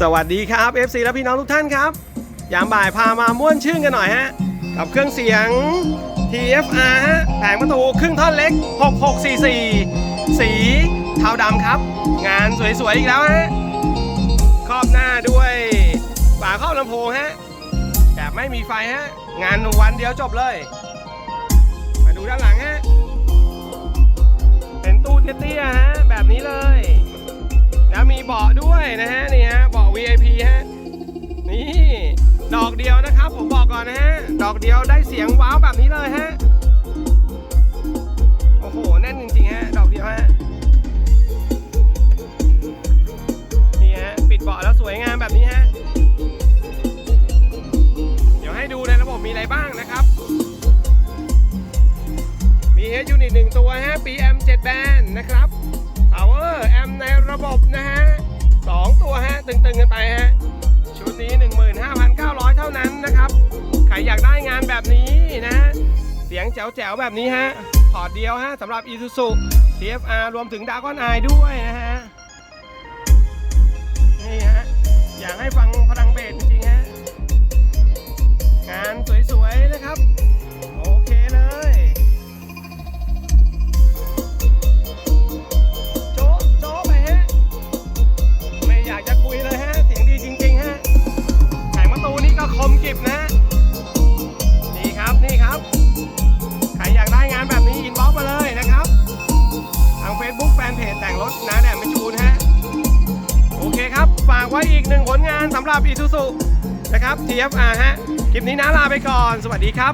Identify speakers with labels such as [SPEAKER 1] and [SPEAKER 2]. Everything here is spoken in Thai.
[SPEAKER 1] สวัสดีครับ FC และพี่น้องทุกท่านครับ ยามบ่ายพามาม่วนชื่นกันหน่อยฮะ กับเครื่องเสียง TFR แผงประตูครึ่งท่อนเล็ก 6644 สีเทาดำครับ งานสวยๆ อีกแล้วฮะ ครอบหน้าด้วยฝาครอบลำโพงฮะ แบบไม่มีไฟฮะ งานวันเดียวจบเลย มาดูด้านหลังฮะ ดอกเดียวนะครับ ผมบอกก่อนนะฮะ ดอกเดียวได้เสียงว้าวแบบนี้เลยฮะ โอ้โห แน่นจริงๆฮะ ดอกเดียวฮะ นี่ฮะ ปิดเบาะแล้วสวยงามแบบนี้ฮะ เดี๋ยวให้ดูในระบบมีอะไรบ้างนะครับ มี H Unit 1ตัวฮะ PM 7 Band นะครับ Power Amp ในระบบนะฮะสองตัวฮะ ตึงๆกันไปฮะ แจ๋วๆ แบบนี้ฮะพอร์ตเดียวฮะสำหรับ Isuzu TFR รวมถึง Dragon Eye ด้วยนะฮะ นี่ฮะ อยากให้ฟังพลังเบสจริง แต่งรถนะแดมไม่จูนฮะ โอเคครับ ฝากไว้อีกหนึ่งผลงานสำหรับ i s u z u นะครับ TFR ฮะ คลิปนี้นะลาไปก่อน สวัสดีครับ